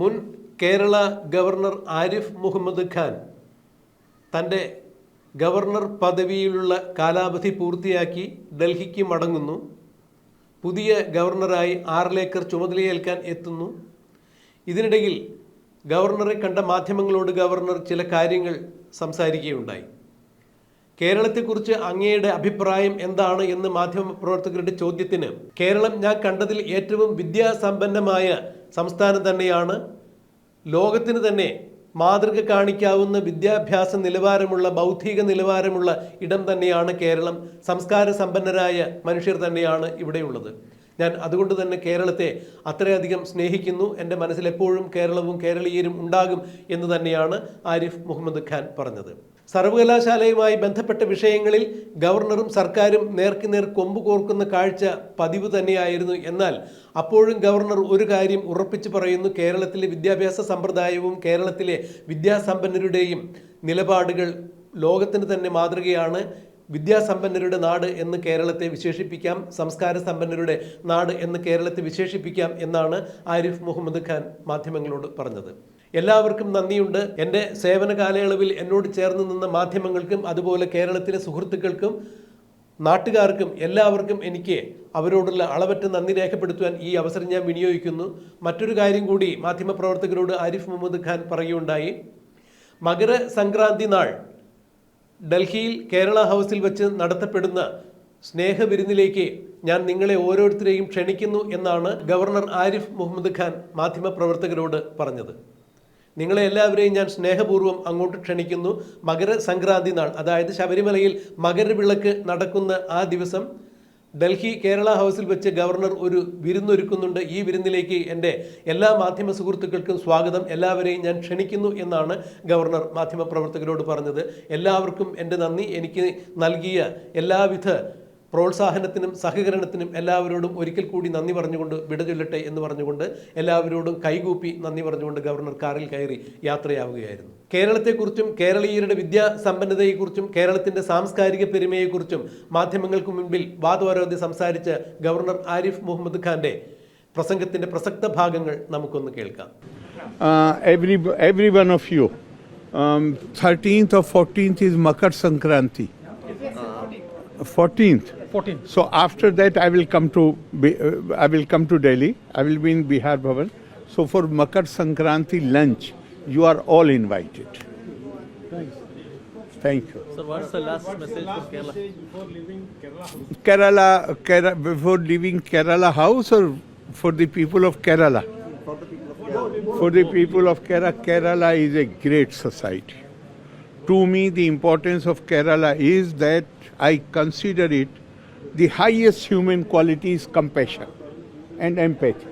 മുൻ കേരള ഗവർണർ ആരിഫ് മുഹമ്മദ് ഖാൻ തന്റെ ഗവർണർ പദവിയിലുള്ള കാലാവധി പൂർത്തിയാക്കി ഡൽഹിക്ക് മടങ്ങുന്നു. പുതിയ ഗവർണറായി ആറിലേക്കർ ചുമതലയേൽക്കാൻ എത്തുന്നു. ഇതിനിടയിൽ ഗവർണറെ കണ്ട മാധ്യമങ്ങളോട് ഗവർണർ ചില കാര്യങ്ങൾ സംസാരിക്കുകയുണ്ടായി. കേരളത്തെക്കുറിച്ച് അങ്ങയുടെ അഭിപ്രായം എന്താണ് എന്ന് മാധ്യമ പ്രവർത്തകരുടെ ചോദ്യത്തിന് കേരളം ഞാൻ കണ്ടതിൽ ഏറ്റവും വിദ്യാസമ്പന്നമായ സംസ്ഥാനം തന്നെയാണ്. ലോകത്തിന് തന്നെ മാതൃക കാണിക്കാവുന്ന വിദ്യാഭ്യാസ നിലവാരമുള്ള ബൗദ്ധിക നിലവാരമുള്ള ഇടം തന്നെയാണ് കേരളം. സംസ്കാര സമ്പന്നരായ മനുഷ്യർ തന്നെയാണ് ഇവിടെയുള്ളത്. ഞാൻ അതുകൊണ്ട് തന്നെ കേരളത്തെ അത്രയധികം സ്നേഹിക്കുന്നു. എന്റെ മനസ്സിലെപ്പോഴും കേരളവും കേരളീയരും ഉണ്ടാകും എന്ന് തന്നെയാണ് ആരിഫ് മുഹമ്മദ് ഖാൻ പറഞ്ഞത്. സർവകലാശാലയുമായി ബന്ധപ്പെട്ട വിഷയങ്ങളിൽ ഗവർണറും സർക്കാരും നേർക്കുനേർ കൊമ്പ് കോർക്കുന്ന കാഴ്ച പതിവ് തന്നെയായിരുന്നു. എന്നാൽ അപ്പോഴും ഗവർണർ ഒരു കാര്യം ഉറപ്പിച്ചു പറയുന്നു. കേരളത്തിലെ വിദ്യാഭ്യാസ സമ്പ്രദായവും കേരളത്തിലെ വിദ്യാസമ്പന്നരുടെയും നിലപാടുകൾ ലോകത്തിന് തന്നെ മാതൃകയാണ്. വിദ്യാസമ്പന്നരുടെ നാട് എന്ന് കേരളത്തെ വിശേഷിപ്പിക്കാം. സംസ്കാര സമ്പന്നരുടെ നാട് എന്ന് കേരളത്തെ വിശേഷിപ്പിക്കാം എന്നാണ് ആരിഫ് മുഹമ്മദ് ഖാൻ മാധ്യമങ്ങളോട് പറഞ്ഞത്. എല്ലാവർക്കും നന്ദിയുണ്ട്. എന്റെ സേവന കാലയളവിൽ എന്നോട് ചേർന്ന് നിന്ന മാധ്യമങ്ങൾക്കും അതുപോലെ കേരളത്തിലെ സുഹൃത്തുക്കൾക്കും നാട്ടുകാർക്കും എല്ലാവർക്കും എനിക്ക് അവരോടുള്ള അളവറ്റ നന്ദി രേഖപ്പെടുത്തുവാൻ ഈ അവസരം ഞാൻ വിനിയോഗിക്കുന്നു. മറ്റൊരു കാര്യം കൂടി മാധ്യമപ്രവർത്തകരോട് ആരിഫ് മുഹമ്മദ് ഖാൻ പറയുകയുണ്ടായി. മകര സംക്രാന്തി നാൾ ഡൽഹിയിൽ കേരള ഹൗസിൽ വെച്ച് നടത്തപ്പെടുന്ന സ്നേഹവിരുന്നിലേക്ക് ഞാൻ നിങ്ങളെ ഓരോരുത്തരെയും ക്ഷണിക്കുന്നു എന്നാണ് ഗവർണർ ആരിഫ് മുഹമ്മദ് ഖാൻ മാധ്യമപ്രവർത്തകരോട് പറഞ്ഞത്. നിങ്ങളെ എല്ലാവരെയും ഞാൻ സ്നേഹപൂർവം അങ്ങോട്ട് ക്ഷണിക്കുന്നു. മകര സംക്രാന്തി നാൾ അതായത് ശബരിമലയിൽ മകരവിളക്ക് നടക്കുന്ന ആ ദിവസം ഡൽഹി കേരള ഹൗസിൽ വെച്ച് ഗവർണർ ഒരു വിരുന്നൊരുക്കുന്നുണ്ട്. ഈ വിരുന്നിലേക്ക് എന്റെ എല്ലാ മാധ്യമ സുഹൃത്തുക്കൾക്കും സ്വാഗതം. എല്ലാവരെയും ഞാൻ ക്ഷണിക്കുന്നു എന്നാണ് ഗവർണർ മാധ്യമപ്രവർത്തകരോട് പറഞ്ഞത്. എല്ലാവർക്കും എന്റെ നന്ദി. എനിക്ക് നൽകിയ എല്ലാവിധ പ്രോത്സാഹനത്തിനും സഹകരണത്തിനും എല്ലാവരോടും ഒരിക്കൽ കൂടി നന്ദി പറഞ്ഞുകൊണ്ട് വിട ചൊല്ലട്ടെ എന്ന് പറഞ്ഞുകൊണ്ട് എല്ലാവരോടും കൈകൂപ്പി നന്ദി പറഞ്ഞുകൊണ്ട് ഗവർണർ കാറിൽ കയറി യാത്രയാവുകയായിരുന്നു കേരളത്തെക്കുറിച്ചും കേരളീയരുടെ വിദ്യാസമ്പന്നതയെക്കുറിച്ചും കേരളത്തിന്റെ സാംസ്കാരിക പെരുമയെക്കുറിച്ചും മാധ്യമങ്ങൾക്ക് മുൻപിൽ വാദോരോധി സംസാരിച്ച ഗവർണർ ആരിഫ് മുഹമ്മദ് ഖാന്റെ പ്രസംഗത്തിന്റെ പ്രസക്ത ഭാഗങ്ങൾ നമുക്കൊന്ന് കേൾക്കാം every every every one of you. Um, 13th or 14th is Makar Sankranti. 14th. 14. So after that, I will come to uh, I will come to Delhi. I will be in Bihar Bhavan. So for Makar Sankranti lunch, you are all invited. Thanks. Thank you. Sir, what's the last message from Kerala? Kerala, Kerala before leaving Kerala house or for the people of Kerala? For the people of Kerala, Kerala is a great society. To me, the importance of Kerala is that I consider it the highest human quality is compassion and empathy.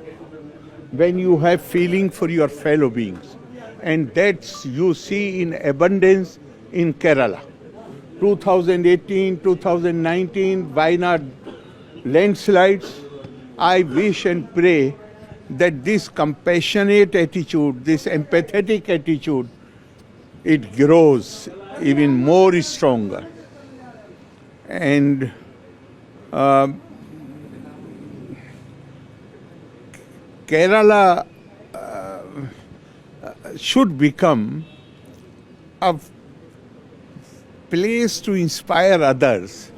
When you have feeling for your fellow beings, and that's you see in abundance in Kerala. 2018, 2019, Wayanad landslides, I wish and pray that this compassionate attitude, this empathetic attitude, it grows even more stronger. And uh, Kerala uh, should become a place to inspire others.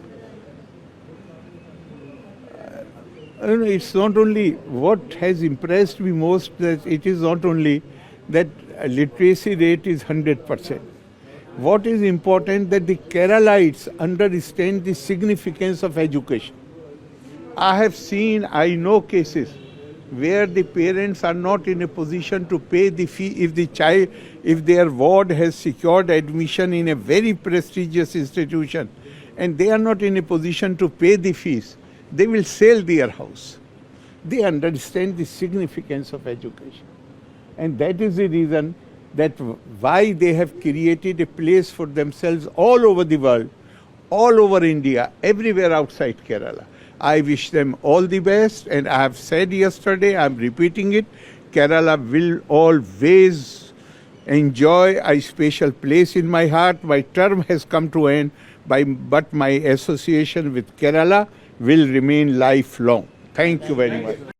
Uh, you know, it's not only what has impressed me most that it is not only that literacy rate is 100%. What is important that the Keralites understand the significance of education. I have seen, I know cases where the parents are not in a position to pay the fee if the child, if their ward has secured admission in a very prestigious institution and they are not in a position to pay the fees, they will sell their house. They understand the significance of education. And that is the reason that why they have created a place for themselves all over the world, all over India, everywhere outside Kerala. I wish them all the best, and I have said yesterday, I'm repeating it Kerala will always enjoy a special place in my heart. My term has come to end, by, but my association with Kerala will remain lifelong. Thank you very much.